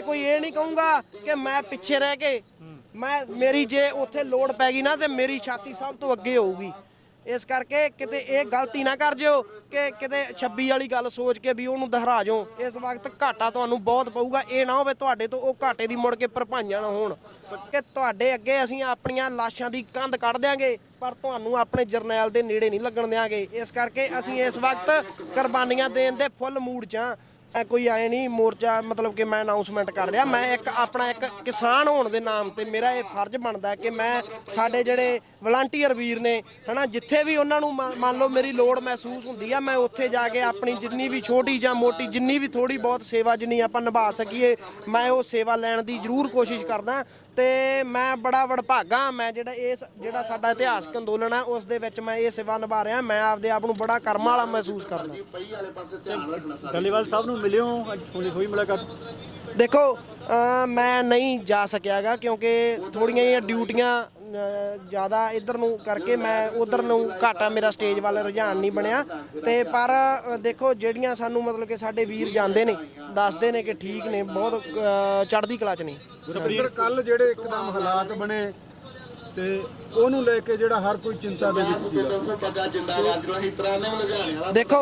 ਮੈਂ ਕੋਈ ਇਹ ਨਹੀਂ ਕਹੂੰਗਾ ਕਿ ਮੈਂ ਪਿੱਛੇ ਰਹਿ ਕੇ ਮੈਂ, ਮੇਰੀ ਜੇ ਉੱਥੇ ਲੋੜ ਪੈ ਗਈ ਨਾ ਤੇ ਮੇਰੀ ਛਾਤੀ ਸਭ ਤੋਂ ਅੱਗੇ ਹੋਊਗੀ। ਇਸ ਕਰਕੇ ਕਿਤੇ ਇਹ ਗਲਤੀ ਨਾ ਕਰ ਜਿਓ ਕਿ ਕਿਤੇ 26 ਵਾਲੀ ਗੱਲ ਸੋਚ ਕੇ ਵੀ ਉਹਨੂੰ ਦੁਹਰਾ ਜਾਓ। ਇਸ ਵਕਤ ਘਾਟਾ ਤੁਹਾਨੂੰ ਬਹੁਤ ਪਊਗਾ। ਇਹ ਨਾ ਹੋਵੇ ਤੁਹਾਡੇ ਤੋਂ ਉਹ ਘਾਟੇ ਦੀ ਮੁੜ ਕੇ ਭਰਪਾਈਆਂ ਨਾ ਹੋਣ। ਕਿ ਤੁਹਾਡੇ ਅੱਗੇ ਅਸੀਂ ਆਪਣੀਆਂ ਲਾਸ਼ਾਂ ਦੀ ਕੰਧ ਕੱਢ ਦਿਆਂਗੇ, ਪਰ ਤੁਹਾਨੂੰ ਆਪਣੇ ਜਰਨੈਲ ਦੇ ਨੇੜੇ ਨਹੀਂ ਲੱਗਣ ਦਿਆਂਗੇ। ਇਸ ਕਰਕੇ ਅਸੀਂ ਇਸ ਵਕਤ ਕੁਰਬਾਨੀਆਂ ਦੇਣ ਦੇ ਫੁੱਲ ਮੂਡ 'ਚ ਹਾਂ ਇਹ ਕੋਈ ਆਏ ਨਹੀਂ ਮੋਰਚਾ ਮਤਲਬ ਕਿ ਮੈਂ ਅਨਾਉਂਸਮੈਂਟ ਕਰ ਰਿਹਾ। ਮੈਂ ਇੱਕ ਆਪਣਾ ਇੱਕ ਕਿਸਾਨ ਹੋਣ ਦੇ ਨਾਮ ਤੇ ਮੇਰਾ ਇਹ ਫਰਜ਼ ਬਣਦਾ ਕਿ ਮੈਂ ਸਾਡੇ ਜਿਹੜੇ ਵਲੰਟੀਅਰ ਵੀਰ ਨੇ, ਹਨਾ, ਜਿੱਥੇ ਵੀ ਉਹਨਾਂ ਨੂੰ ਮੰਨ ਮੰਨ ਲਓ ਮੇਰੀ ਲੋੜ ਮਹਿਸੂਸ ਹੁੰਦੀ ਆ, ਮੈਂ ਉੱਥੇ ਜਾ ਕੇ ਆਪਣੀ ਜਿੰਨੀ ਵੀ ਛੋਟੀ ਜਾਂ ਮੋਟੀ, ਜਿੰਨੀ ਵੀ ਥੋੜੀ ਬਹੁਤ ਸੇਵਾ ਜਿੰਨੀ ਆਪਾਂ ਨਿਭਾ ਸਕੀਏ, ਮੈਂ ਉਹ ਸੇਵਾ ਲੈਣ ਦੀ ਜ਼ਰੂਰ ਕੋਸ਼ਿਸ਼ ਕਰਦਾ। ਤੇ ਮੈਂ ਬੜਾ ਵਡਭਾਗਾ ਮੈਂ ਜਿਹੜਾ ਇਸ ਜਿਹੜਾ ਸਾਡਾ ਇਤਿਹਾਸਕ ਅੰਦੋਲਨ ਹੈ ਉਸ ਦੇ ਵਿੱਚ ਮੈਂ ਇਹ ਸੇਵਾ ਨਿਭਾ ਰਿਹਾ। ਮੈਂ ਆਪਦੇ ਆਪ ਨੂੰ ਬੜਾ ਕਰਮ ਵਾਲਾ ਮਹਿਸੂਸ ਕਰਦਾ। ਟੱਲੀਵਾਲ ਸਾਹਿਬ ਨੂੰ ਮਿਲਿਓ। ਅੱਜ ਹੋਣੀ ਹੋਈ ਮੁਲਾਕਾਤ। ਦੇਖੋ ਮੈਂ ਨਹੀਂ ਜਾ ਸਕਿਆਗਾ ਕਿਉਂਕਿ ਥੋੜੀਆਂ ਜਿਹੀਆਂ ਡਿਊਟੀਆਂ ਜ਼ਿਆਦਾ ਇੱਧਰ ਨੂੰ ਕਰਕੇ ਮੈਂ ਉਧਰ ਨੂੰ ਘਾਟਾ ਮੇਰਾ ਸਟੇਜ ਵੱਲ ਰੁਝਾਨ ਨਹੀਂ ਬਣਿਆ। ਤੇ ਪਰ ਦੇਖੋ ਜਿਹੜੀਆਂ ਸਾਨੂੰ ਮਤਲਬ ਕਿ ਸਾਡੇ ਵੀਰ ਜਾਂਦੇ ਨੇ ਦੱਸਦੇ ਨੇ ਕਿ ਠੀਕ ਨੇ ਬਹੁਤ ਚੜ੍ਹਦੀ ਕਲਾ ਚ ਨੇ। ਸੁਖਬੀਰ ਕੱਲ ਜਿਹੜੇ ਇੱਕਦਮ ਹਾਲਾਤ ਬਣੇ ਤੇ ਉਹਨੂੰ ਲੈ ਕੇ ਜਿਹੜਾ ਹਰ ਕੋਈ ਚਿੰਤਾ ਦੇ ਵਿੱਚ ਸੀ ਦੇਖੋ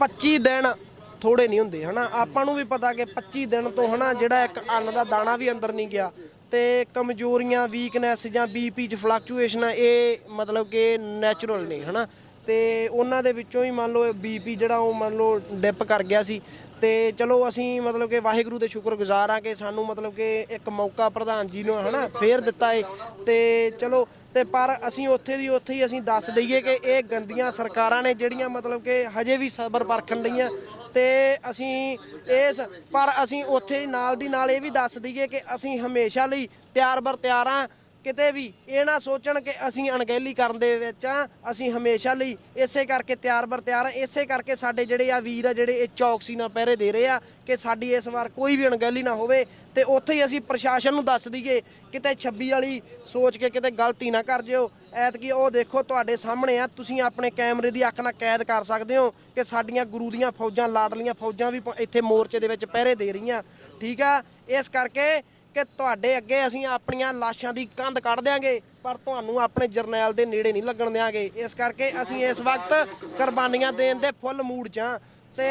25 ਦਿਨ ਥੋੜੇ ਨਹੀਂ ਹੁੰਦੇ ਹਨਾ? ਆਪਾਂ ਨੂੰ ਵੀ ਪਤਾ ਕਿ 25 ਦਿਨ ਤੋਂ ਹਨਾ ਜਿਹੜਾ ਇੱਕ ਅੰਨ ਦਾ ਦਾਣਾ ਵੀ ਅੰਦਰ ਨਹੀਂ ਗਿਆ ਤੇ ਕਮਜ਼ੋਰੀਆਂ ਵੀਕਨੈਸ ਜਾਂ ਬੀਪੀ ਚ ਫਲਕਚੁਏਸ਼ਨ ਇਹ ਮਤਲਬ ਕਿ ਨੈਚੁਰਲ ਨੇ, ਹਨਾ? ਤੇ ਉਹਨਾਂ ਦੇ ਵਿੱਚੋਂ ਹੀ ਮੰਨ ਲਓ ਬੀਪੀ ਜਿਹੜਾ ਉਹ ਮੰਨ ਲਓ ਡਿਪ ਕਰ ਗਿਆ ਸੀ। ਤੇ ਚਲੋ ਅਸੀਂ ਮਤਲਬ ਕਿ ਵਾਹਿਗੁਰੂ ਦੇ ਸ਼ੁਕਰਗੁਜ਼ਾਰ ਆ ਕਿ ਸਾਨੂੰ ਮਤਲਬ ਕਿ ਇੱਕ ਮੌਕਾ ਪ੍ਰਧਾਨ ਜੀ ਨੂੰ, ਹਨਾ, ਫੇਰ ਦਿੱਤਾ ਏ। ਤੇ ਚਲੋ, ਤੇ ਪਰ ਅਸੀਂ ਉੱਥੇ ਦੀ ਉੱਥੇ ਹੀ ਅਸੀਂ ਦੱਸ ਦਈਏ ਕਿ ਇਹ ਗੰਦੀਆਂ ਸਰਕਾਰਾਂ ਨੇ ਜਿਹੜੀਆਂ ਮਤਲਬ ਕਿ ਹਜੇ ਵੀ ਸਬਰ ਪਰਖਣ ਲਈਆਂ ਤੇ ਅਸੀਂ ਇਸ ਪਰ ਅਸੀਂ ਉੱਥੇ ਨਾਲ ਦੀ ਨਾਲ ਇਹ ਵੀ ਦੱਸ ਦਈਏ ਕਿ ਅਸੀਂ ਹਮੇਸ਼ਾ ਲਈ ਤਿਆਰ ਬਰ ਤਿਆਰ ਹਾਂ। ਕਿਤੇ ਵੀ ਇਹ ਨਾ ਸੋਚਣ ਕਿ ਅਸੀਂ ਅਣਗਹਿਲੀ ਕਰਨ ਦੇ ਵਿੱਚ ਆ ਅਸੀਂ ਹਮੇਸ਼ਾ ਲਈ ਇਸੇ ਕਰਕੇ ਤਿਆਰ ਬਰ ਤਿਆਰ ਆ ਇਸੇ ਕਰਕੇ ਸਾਡੇ ਜਿਹੜੇ ਆ ਵੀਰ ਆ, ਜਿਹੜੇ ਇਹ ਚੌਕਸੀ ਨਾਲ ਪਹਿਰੇ ਦੇ ਰਹੇ ਆ ਕਿ ਸਾਡੀ ਇਸ ਵਾਰ ਕੋਈ ਵੀ ਅਣਗਹਿਲੀ ਨਾ ਹੋਵੇ ਤੇ ਉੱਥੇ ਹੀ ਅਸੀਂ ਪ੍ਰਸ਼ਾਸਨ ਨੂੰ ਦੱਸ ਦਈਏ, ਕਿਤੇ 26 ਵਾਲੀ ਸੋਚ ਕੇ ਕਿਤੇ ਗਲਤੀ ਨਾ ਕਰ ਜਿਓ। ਐਤਕੀ ਉਹ ਦੇਖੋ ਤੁਹਾਡੇ ਸਾਹਮਣੇ ਆ, ਤੁਸੀਂ ਆਪਣੇ ਕੈਮਰੇ ਦੀ ਅੱਖ ਨਾਲ ਕੈਦ ਕਰ ਸਕਦੇ ਹੋ ਕਿ ਸਾਡੀਆਂ ਗੁਰੂ ਦੀਆਂ ਫੌਜਾਂ, ਲਾਡਲੀਆਂ ਫੌਜਾਂ ਵੀ ਪ- ਇੱਥੇ ਮੋਰਚੇ ਦੇ ਵਿੱਚ ਪਹਿਰੇ ਦੇ ਰਹੀਆਂ। ਠੀਕ ਆ? ਇਸ ਕਰਕੇ ਕਿ ਤੁਹਾਡੇ ਅੱਗੇ ਅਸੀਂ ਆਪਣੀਆਂ ਲਾਸ਼ਾਂ ਦੀ ਕੰਧ ਕੱਢ ਦਿਆਂਗੇ, ਪਰ ਤੁਹਾਨੂੰ ਆਪਣੇ ਜਰਨੈਲ ਦੇ ਨੇੜੇ ਨਹੀਂ ਲੱਗਣ ਦਿਆਂਗੇ। ਇਸ ਕਰਕੇ ਅਸੀਂ ਇਸ ਵਕਤ ਕੁਰਬਾਨੀਆਂ ਦੇਣ ਦੇ ਫੁੱਲ ਮੂਡ 'ਚ ਹਾਂ ਤੇ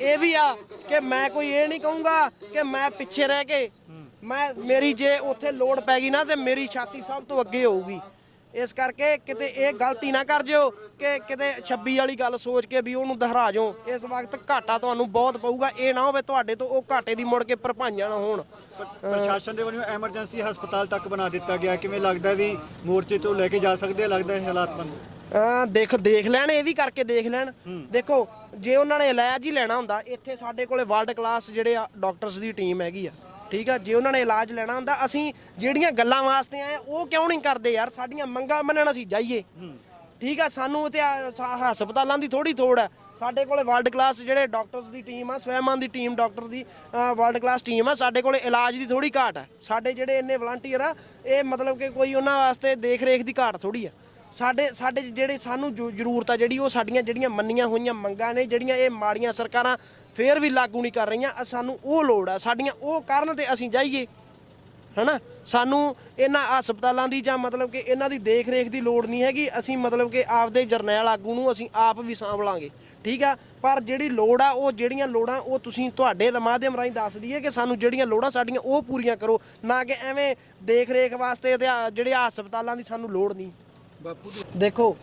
ਇਹ ਵੀ ਆ ਕਿ ਮੈਂ ਕੋਈ ਇਹ ਨਹੀਂ ਕਹੂੰਗਾ ਕਿ ਮੈਂ ਪਿੱਛੇ ਰਹਿ ਕੇ, ਮੈਂ, ਮੇਰੀ ਜੇ ਉੱਥੇ ਲੋੜ ਪੈ ਗਈ ਨਾ, ਤੇ ਮੇਰੀ ਛਾਤੀ ਸਭ ਤੋਂ ਅੱਗੇ ਹੋਊਗੀ। ਇਸ ਕਰਕੇ ਕਿਤੇ ਇਹ ਗਲਤੀ ਨਾ ਕਰ ਜਿਓ ਕਿ ਕਿਤੇ 26 ਵਾਲੀ ਗੱਲ ਸੋਚ ਕੇ ਵੀ ਉਹਨੂੰ ਦੁਹਰਾ ਜਾਓ। ਇਸ ਵਕਤ ਘਾਟਾ ਤੁਹਾਨੂੰ ਬਹੁਤ ਪਊਗਾ। ਇਹ ਨਾ ਹੋਵੇ ਤੁਹਾਡੇ ਤੋਂ ਉਹ ਘਾਟੇ ਦੀ ਮੁੜ ਕੇ ਭਰਪਾਈਆਂ ਨਾ ਹੋਣ। ਪ੍ਰਸ਼ਾਸਨ ਦੇ ਵੱਲੋਂ ਐਮਰਜੈਂਸੀ ਹਸਪਤਾਲ ਤੱਕ ਬਣਾ ਦਿੱਤਾ ਗਿਆ। ਕਿਵੇਂ ਲੱਗਦਾ ਵੀ ਮੋਰਚੇ ਤੋਂ ਲੈ ਕੇ ਜਾ ਸਕਦੇ ਲੱਗਦਾ ਇਹ ਹਾਲਾਤ ਅਹ ਦੇਖ ਦੇਖ ਲੈਣ ਇਹ ਵੀ ਕਰਕੇ ਦੇਖ ਲੈਣ। ਦੇਖੋ ਜੇ ਉਹਨਾਂ ਨੇ ਇਲਾਜ ਹੀ ਲੈਣਾ ਹੁੰਦਾ ਇੱਥੇ ਸਾਡੇ ਕੋਲੇ ਵਰਲਡ ਕਲਾਸ ਜਿਹੜੇ ਆ ਡਾਕਟਰਸ ਦੀ ਟੀਮ ਹੈਗੀ ਆ। ਠੀਕ ਆ? ਜੇ ਉਹਨਾਂ ਨੇ ਇਲਾਜ ਲੈਣਾ ਹੁੰਦਾ ਅਸੀਂ ਜਿਹੜੀਆਂ ਗੱਲਾਂ ਵਾਸਤੇ ਆਏ ਆ, ਉਹ ਕਿਉਂ ਨਹੀਂ ਕਰਦੇ ਯਾਰ? ਸਾਡੀਆਂ ਮੰਗਾਂ ਮੰਨਣ ਅਸੀਂ ਜਾਈਏ। ਠੀਕ ਆ? ਸਾਨੂੰ ਤੇ ਆ ਸਾ- ਹਸਪਤਾਲਾਂ ਦੀ ਥੋੜੀ ਥੋੜ ਹੈ ਸਾਡੇ ਕੋਲੇ ਵਰਲਡ ਕਲਾਸ ਜਿਹੜੇ ਡਾਕਟਰਸ ਦੀ ਟੀਮ ਆ ਸਵੈਮਾਨ ਦੀ ਟੀਮ ਡਾਕਟਰ ਦੀ ਵਰਲਡ ਕਲਾਸ ਟੀਮ ਆ ਸਾਡੇ ਕੋਲੇ ਇਲਾਜ ਦੀ ਥੋੜੀ ਘਾਟ ਹੈ ਸਾਡੇ ਜਿਹੜੇ ਇੰਨੇ ਵਲੰਟੀਅਰ ਆ ਇਹ ਮਤਲਬ ਕਿ ਕੋਈ ਉਹਨਾਂ ਵਾਸਤੇ ਦੇਖ ਰੇਖ ਦੀ ਘਾਟ ਥੋੜੀ ਆ। ਸਾਡੇ ਸਾਡੇ ਜਿਹੜੇ ਸਾਨੂੰ ਜੋ, ਜ਼ਰੂਰਤ ਆ ਜਿਹੜੀ, ਉਹ ਸਾਡੀਆਂ ਜਿਹੜੀਆਂ ਮੰਨੀਆਂ ਹੋਈਆਂ ਮੰਗਾਂ ਨੇ, ਜਿਹੜੀਆਂ ਇਹ ਮਾੜੀਆਂ ਸਰਕਾਰਾਂ ਫੇਰ ਵੀ ਲਾਗੂ ਨਹੀਂ ਕਰ ਰਹੀਆਂ ਸਾਨੂੰ ਉਹ ਲੋੜ ਆ। ਸਾਡੀਆਂ ਉਹ ਕਰਨ ਤੇ ਅਸੀਂ ਜਾਈਏ, ਹਨਾ? ਸਾਨੂੰ ਇਹਨਾਂ ਹਸਪਤਾਲਾਂ ਦੀ ਜਾਂ ਮਤਲਬ ਕਿ ਇਹਨਾਂ ਦੀ ਦੇਖ ਰੇਖ ਦੀ ਲੋੜ ਨਹੀਂ ਹੈਗੀ, ਅਸੀਂ ਮਤਲਬ ਕਿ ਆਪਦੇ ਜਰਨੈਲ ਆਗੂ ਨੂੰ ਅਸੀਂ ਆਪ ਵੀ ਸਾਂਭ ਲਾਂਗੇ, ਠੀਕ ਆ? ਪਰ ਜਿਹੜੀ ਲੋੜ ਆ, ਉਹ ਜਿਹੜੀਆਂ ਲੋੜਾਂ, ਉਹ ਤੁਸੀਂ ਤੁਹਾਡੇ ਮਾਧਿਅਮ ਰਾਹੀਂ ਦੱਸ ਦਈਏ ਕਿ ਸਾਨੂੰ ਜਿਹੜੀਆਂ ਲੋੜਾਂ ਸਾਡੀਆਂ ਉਹ ਪੂਰੀਆਂ ਕਰੋ, ਨਾ ਕਿ ਐਵੇਂ ਦੇਖ ਰੇਖ ਵਾਸਤੇ ਤੇ ਜਿਹੜੇ ਹਸਪਤਾਲਾਂ ਦੀ ਸਾਨੂੰ ਲੋੜ ਨਹੀਂ। ਬਾਪੂ ਦੀ ਦੇਖੋ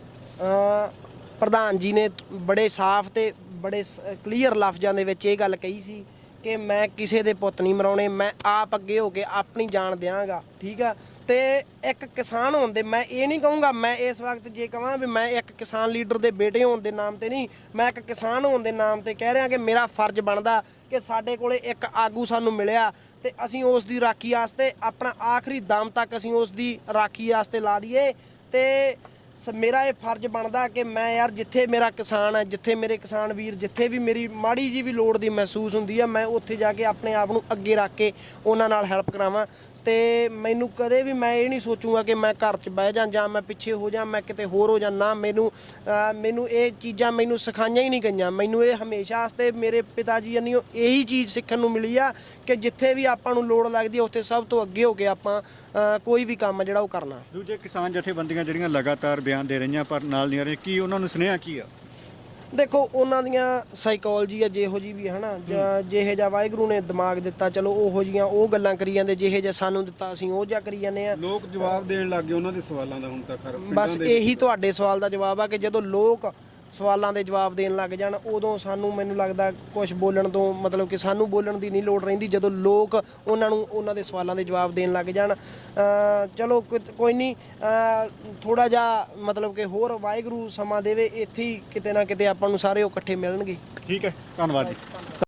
ਪ੍ਰਧਾਨ ਜੀ ਨੇ ਬੜੇ ਸਾਫ਼ ਤੇ ਬੜੇ ਕਲੀਅਰ ਲਫ਼ਜ਼ਾਂ ਦੇ ਵਿੱਚ ਇਹ ਗੱਲ ਕਹੀ ਸੀ ਕਿ ਮੈਂ ਕਿਸੇ ਦੇ ਪੁੱਤ ਨਹੀਂ ਮਰਾਉਣੇ, ਮੈਂ ਆਪ ਅੱਗੇ ਹੋ ਕੇ ਆਪਣੀ ਜਾਨ ਦਿਆਂਗਾ, ਠੀਕ ਆ? ਤੇ ਇੱਕ ਕਿਸਾਨ ਹੋਣ ਦੇ ਮੈਂ ਇਹ ਨਹੀਂ ਕਹੂੰਗਾ, ਮੈਂ ਇਸ ਵਕਤ ਜੇ ਕਹਾਂ ਵੀ ਮੈਂ ਇੱਕ ਕਿਸਾਨ ਲੀਡਰ ਦੇ ਬੇਟੇ ਹੋਣ ਦੇ ਨਾਮ ਤੇ ਨਹੀਂ, ਮੈਂ ਇੱਕ ਕਿਸਾਨ ਹੋਣ ਦੇ ਨਾਮ ਤੇ ਕਹਿ ਰਿਹਾ ਕਿ ਮੇਰਾ ਫਰਜ਼ ਬਣਦਾ ਕਿ ਸਾਡੇ ਕੋਲੇ ਇੱਕ ਆਗੂ ਸਾਨੂੰ ਮਿਲਿਆ ਤੇ ਅਸੀਂ ਉਸ ਦੀ ਰਾਖੀ ਵਾਸਤੇ ਆਪਣਾ ਆਖਰੀ ਦਮ ਤੱਕ ਅਸੀਂ ਉਸ ਦੀ ਰਾਖੀ ਵਾਸਤੇ ਲਾ ਦਈਏ। ਤੇ ਸ- ਮੇਰਾ ਇਹ ਫਰਜ਼ ਬਣਦਾ ਕਿ ਮੈਂ ਯਾਰ ਜਿੱਥੇ ਮੇਰਾ ਕਿਸਾਨ ਹੈ, ਜਿੱਥੇ ਮੇਰੇ ਕਿਸਾਨ ਵੀਰ, ਜਿੱਥੇ ਵੀ ਮੇਰੀ ਮਾੜੀ ਜੀ ਵੀ ਲੋੜ ਦੀ ਮਹਿਸੂਸ ਹੁੰਦੀ ਆ, ਮੈਂ ਉੱਥੇ ਜਾ ਕੇ ਆਪਣੇ ਆਪ ਨੂੰ ਅੱਗੇ ਰੱਖ ਕੇ ਉਹਨਾਂ ਨਾਲ ਹੈਲਪ ਕਰਾਵਾਂ। ਤੇ ਮੈਨੂੰ ਕਦੇ ਵੀ ਮੈਂ ਇਹ ਨਹੀਂ ਸੋਚੂਗਾ ਕਿ ਮੈਂ ਘਰ 'ਚ ਬਹਿ ਜਾਂ ਜਾਂ ਮੈਂ ਪਿੱਛੇ ਹੋ ਜਾਂ, ਮੈਂ ਕਿਤੇ ਹੋਰ ਹੋ ਜਾਂ, ਨਾ ਮੈਨੂੰ ਮੈਨੂੰ ਇਹ ਚੀਜ਼ਾਂ ਮੈਨੂੰ ਸਿਖਾਈਆਂ ਹੀ ਨਹੀਂ ਗਈਆਂ। ਮੈਨੂੰ ਇਹ ਹਮੇਸ਼ਾ ਵਾਸਤੇ ਮੇਰੇ ਪਿਤਾ ਜੀ ਜਨੀਓ ਇਹੀ ਚੀਜ਼ ਸਿੱਖਣ ਨੂੰ ਮਿਲੀ ਆ ਕਿ ਜਿੱਥੇ ਵੀ ਆਪਾਂ ਨੂੰ ਲੋੜ ਲੱਗਦੀ ਹੈ ਉੱਥੇ ਸਭ ਤੋਂ ਅੱਗੇ ਹੋ ਕੇ ਆਪਾਂ ਕੋਈ ਵੀ ਕੰਮ ਜਿਹੜਾ ਉਹ ਕਰਨਾ। ਦੂਜੇ ਕਿਸਾਨ ਜਥੇਬੰਦੀਆਂ ਜਿਹੜੀਆਂ ਲਗਾਤਾਰ ਬਿਆਨ ਦੇ ਰਹੀਆਂ, ਪਰ ਨਾਲ ਨਹੀਂ ਆ ਰਹੀਆਂ, ਕੀ ਉਹਨਾਂ ਨੂੰ ਸੁਨੇਹਾ ਕੀ ਆ? ਦੇਖੋ ਉਹਨਾਂ ਦੀਆਂ ਸਾਈਕੋਲੋਜੀ ਆ ਜਿਹੋ ਜੀ ਵੀ ਹਨਾ? ਜਿਹੇ ਜਿਹਾ ਵਾਹਿਗੁਰੂ ਨੇ ਦਿਮਾਗ ਦਿੱਤਾ ਚਲੋ ਉਹੋ ਜੀਆਂ ਉਹ ਗੱਲਾਂ ਕਰੀ ਜਾਂਦੇ ਜਿਹੇ ਜਿਹਾ ਸਾਨੂੰ ਦਿੱਤਾ ਅਸੀਂ ਉਹ ਜਿਹਾ ਕਰੀ ਜਾਂਦੇ ਆ। ਲੋਕ ਜਵਾਬ ਦੇਣ ਲੱਗ ਗਏ ਉਹਨਾਂ ਦੇ ਸਵਾਲਾਂ ਦਾ ਹੁਣ ਤੱਕ ਹਰ ਬਸ ਇਹੀ ਤੁਹਾਡੇ ਸਵਾਲ ਦਾ ਜਵਾਬ ਆ ਕਿ ਜਦੋਂ ਲੋਕ ਸਵਾਲਾਂ ਦੇ ਜਵਾਬ ਦੇਣ ਲੱਗ ਜਾਣ, ਉਦੋਂ ਸਾਨੂੰ ਮੈਨੂੰ ਲੱਗਦਾ ਕੁਝ ਬੋਲਣ ਤੋਂ ਮਤਲਬ ਕਿ ਸਾਨੂੰ ਬੋਲਣ ਦੀ ਨਹੀਂ ਲੋੜ ਰਹਿੰਦੀ, ਜਦੋਂ ਲੋਕ ਉਹਨਾਂ ਨੂੰ, ਉਹਨਾਂ ਦੇ ਸਵਾਲਾਂ ਦੇ ਜਵਾਬ ਦੇਣ ਲੱਗ ਜਾਣ। ਚਲੋ ਕੋਈ- ਕੋਈ ਨਹੀਂ ਥੋੜਾ ਜਿਹਾ ਮਤਲਬ ਕਿ ਹੋਰ ਵਾਹਿਗੁਰੂ ਸਮਾਂ ਦੇਵੇ, ਇੱਥੇ ਹੀ ਕਿਤੇ ਨਾ ਕਿਤੇ ਆਪਾਂ ਨੂੰ ਸਾਰੇ ਉਹ ਇਕੱਠੇ ਮਿਲਣਗੇ। ਠੀਕ ਹੈ, ਧੰਨਵਾਦ ਜੀ।